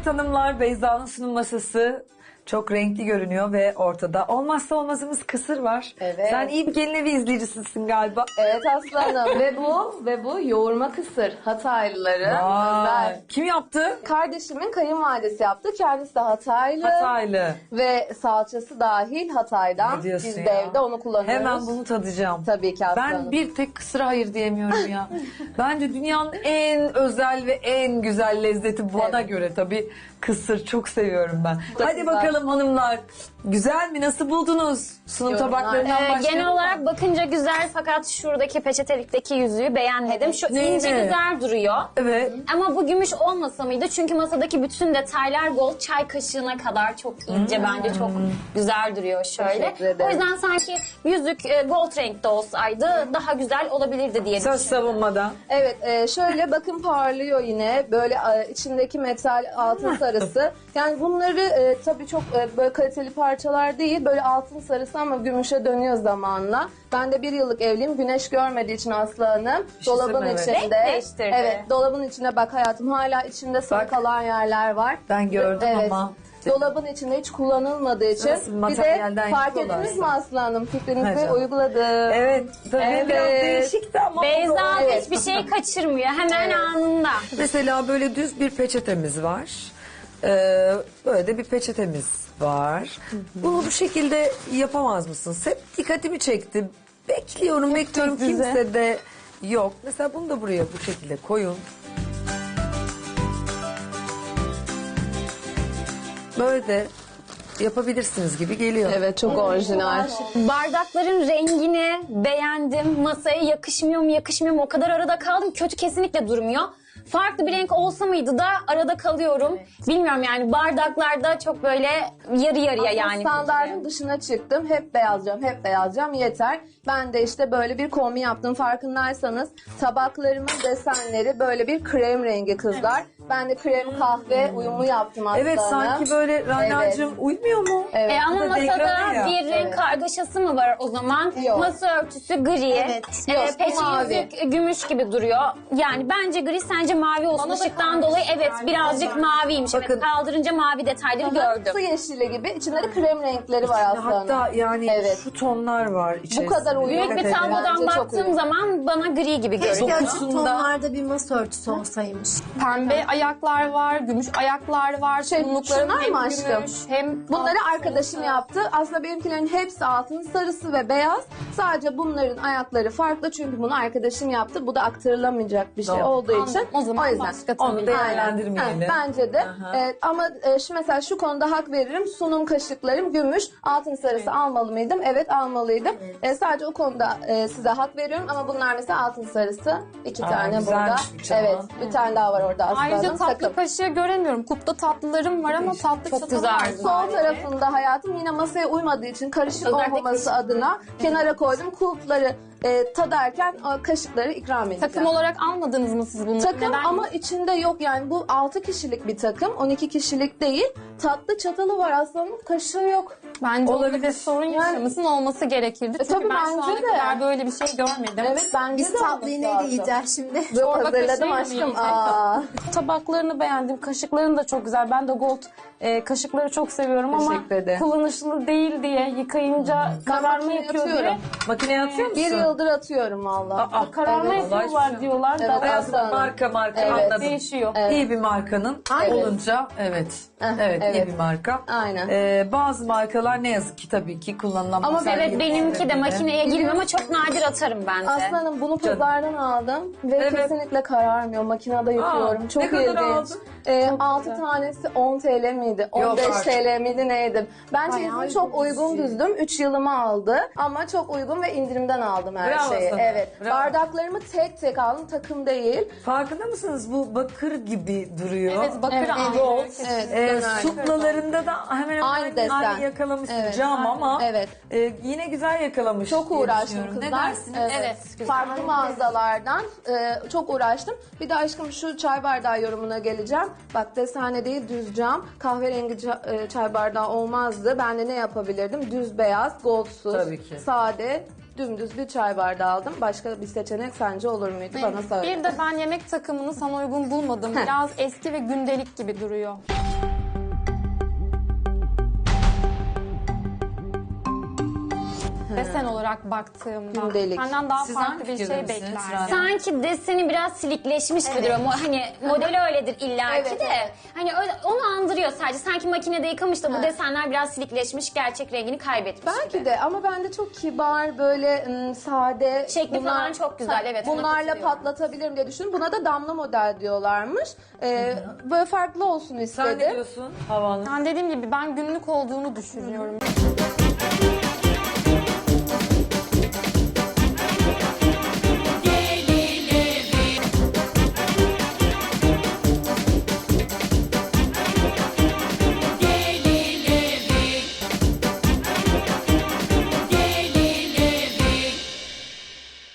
Evet hanımlar Beyza'nın sunum masası çok renkli görünüyor ve ortada olmazsa olmazımız kısır var. Evet. Sen iyi bir gelin evi izleyicisisin galiba. Evet aslanım ve bu ve bu yoğurma kısır Vay. özel. Kim yaptı? Kardeşimin kayınvalidesi yaptı. Kendisi de Hataylı. Hataylı. Ve salçası dahil Hatay'dan. Ne diyorsun Biz ya? de evde onu kullanıyoruz. Hemen bunu tadacağım. Tabii ki aslanım. Ben bir tek kısıra hayır diyemiyorum ya. Bence dünyanın en özel ve en güzel lezzeti bana Evet. göre tabii kısır çok seviyorum ben. Hadi güzel. bakalım hanımlar. Güzel mi? Nasıl buldunuz? Sunum Yorumlar. tabaklarından Ee, başlayalım. genel olarak bakınca güzel fakat şuradaki peçetelikteki yüzüğü beğenmedim. Şu Neyini? ince güzel duruyor. Evet. Ama bu gümüş olmasa mıydı? Çünkü masadaki bütün detaylar gold çay kaşığına kadar çok ince bence çok güzel duruyor şöyle. Teşekkür ederim. O yüzden sanki yüzük e, gold renkte olsaydı daha güzel olabilirdi diye Söz düşünüyorum. savunmadan. Evet e, şöyle bakın parlıyor yine böyle e, içindeki metal altın sarısı. Yani bunları e, tabii çok e, böyle kaliteli parçalar değil böyle altın sarısı ama gümüşe dönüyor zamanla. Ben de bir yıllık evliyim güneş görmediği için Aslı Hanım şey dolabın söyleme, evet. içinde. Renk değiştirdi. Evet dolabın içinde bak hayatım hala içinde sarı Bak. kalan yerler var. Ben gördüm evet. ama. Dolabın içinde hiç kullanılmadığı için Nasıl bir de materyalden fark yapıyorlar? ettiniz mi Aslı Hanım Ha, fikrinizi canım. uyguladım. Evet. Tabii Evet. biraz değişikti ama. Beyza Evet. hiçbir şey kaçırmıyor. Hemen anında. Mesela böyle düz bir peçetemiz var. Ee, böyle de bir peçetemiz var. Bunu bu şekilde yapamaz mısınız? Hep dikkatimi çekti. Bekliyorum, bekliyorum. bize. Kimse de yok. Mesela bunu da buraya bu şekilde koyun. Böyle de yapabilirsiniz gibi geliyor. Evet çok orijinal. Bardakların rengini beğendim. Masaya yakışmıyor mu yakışmıyor mu o kadar arada kaldım. Kötü kesinlikle durmuyor. Farklı bir renk olsa mıydı da arada kalıyorum. Bilmiyorum yani bardaklarda çok böyle yarı yarıya yani. Standartın dışına çıktım. Hep beyaz cam, hep beyaz cam yeter. Ben de işte böyle bir kombin yaptım. Farkındaysanız tabaklarımın desenleri böyle bir krem rengi kızlar. Ben de krem kahve uyumlu yaptım aslında. Evet sanki böyle Rana'cığım uymuyor mu? Evet. E ama Bu da masada deklare ya. bir renk kargaşası mı var o zaman? Yok. Masa örtüsü gri. Evet. E, Yok, peçe mavi. yüzük gümüş gibi duruyor. Yani bence gri sence mavi olsun. Işıktan dolayı evet birazcık maviymiş. Bakın. Evet, kaldırınca mavi detayları gördüm. Su yeşili gibi. İçinde de krem renkleri var aslında. Hatta yani Evet. şu tonlar var içerisinde. kadar uyumlu. Büyük bir Dikkat edin. tablodan Bence çok baktığım zaman bana gri gibi görünüyor. Keşke açık Dokusunda- tonlarda bir masa örtüsü olsaymış. Pembe ayaklar var, gümüş ayaklar var. Şey, Sunumluklarım şunlar hem mı aşkım? gümüş hem Bunları arkadaşım yaptı. Aslında benimkilerin hepsi altın sarısı ve beyaz. Sadece bunların ayakları farklı çünkü bunu arkadaşım yaptı. Bu da aktarılamayacak bir şey Doğru. olduğu için. Anladım. O zaman yüzden. başka Onu tabii. değerlendirmeyelim. Evet, bence de. Aha. Evet, ama e, şu mesela şu konuda hak veririm. Sunum kaşıklarım gümüş. Altın sarısı almalı mıydım? Evet almalıydım. E, sadece o konuda e, size hak veriyorum ama bunlar mesela altın sarısı. iki Aa, tane burada. güzelmiş çaman. Evet, bir tane daha var orada aslında. Ayrıca tatlı Takım. kaşığı göremiyorum. Kupta tatlılarım var ama tatlı Çok çatalı güzel. Sol tarafında hayatım yine masaya uymadığı için karışık Özellikle olmaması adına kenara koydum. Kulpları e, tadarken o kaşıkları ikram edeceğim. Takım olarak almadınız mı siz bunu? Takım Neden? ama içinde yok yani bu 6 kişilik bir takım 12 kişilik değil. Tatlı çatalı var aslanım kaşığı yok. Bence Olabilir. olabilir. sorun Yani- yaşamasın olması gerekirdi. Çünkü tabii ben şu bence ana de. kadar böyle bir şey görmedim. Evet bence Biz de tatlıyı olması neyle lazım. yiyeceğiz şimdi? Yok Çorba hazırladım kaşığıyla aşkım. yiyecek. Aa. Tabaklarını beğendim. Kaşıkların da çok güzel. Ben de gold e, kaşıkları çok seviyorum ama Teşekkür ederim. kullanışlı değil diye yıkayınca kararma yapıyor diye. Makineye atıyor musun? Bir yıldır atıyorum valla. Aa, Kararma Evet. yapıyorlar diyorlar. Evet, da Hanım. Marka marka Evet. anladım. değişiyor. İyi bir markanın Evet. olunca evet. Evet, iyi evet. bir marka. Aynen. Ee, bazı markalar ne yazık ki tabii ki kullanılan Ama Evet benimki de makineye girmiyor ama çok nadir atarım ben de. Aslanım bunu pazardan aldım ve Evet. kesinlikle kararmıyor. Makinede yıkıyorum. Aa, Çok ne kadar ilginç. aldın? Ee, 6 tanesi 10 TL miydi? 15 artık. TL miydi neydi? Bence Bayağı izin çok uygun. uygun düzdüm. 3 yılımı aldı ama çok uygun ve indirimden aldım her Bravo şeyi. sana. Evet. Bravo. Bardaklarımı tek tek aldım. Takım değil. Farkında mısınız bu bakır gibi duruyor. Evet bakır Evet. aldım. Evet. Ee, döner. suplalarında da hemen hemen Aynı aynı, desen. aynı yakalamışsın Evet. cam ama Evet. e, yine güzel yakalamış. Çok diye uğraştım düşünüyorum. kızlar. Ne dersiniz? Evet, güzel. Farklı mağazalardan e, çok uğraştım. Bir de aşkım şu çay bardağı yorumuna geleceğim. Bak desene değil düz cam. Kahverengi ca- e, çay bardağı olmazdı. Ben de ne yapabilirdim? Düz beyaz, goldsuz, Tabii ki. sade, dümdüz bir çay bardağı aldım. Başka bir seçenek sence olur muydu? Bana söyle. Bir de ben yemek takımını sana uygun bulmadım. Biraz eski ve gündelik gibi duruyor. Desen olarak baktığımda. Gündelik. Senden daha Siz farklı hangi bir şey misiniz beklerdim. Sanki deseni biraz silikleşmiş gibi duruyor. Mo- Hani modeli öyledir illaki Evet, de. evet. Hani öyle- onu andırıyor sadece. Sanki makinede yıkamış da bu desenler biraz silikleşmiş, gerçek rengini kaybetmiş Belki gibi. de ama bende çok kibar böyle ım, sade. Şekli falan çok güzel, evet, ona Bunlarla katılıyorum. patlatabilirim diye düşündüm. Buna da damla model diyorlarmış. Ee, böyle farklı olsun Sen istedim. ne diyorsun Hava Hanım? Yani dediğim gibi ben günlük olduğunu düşünüyorum.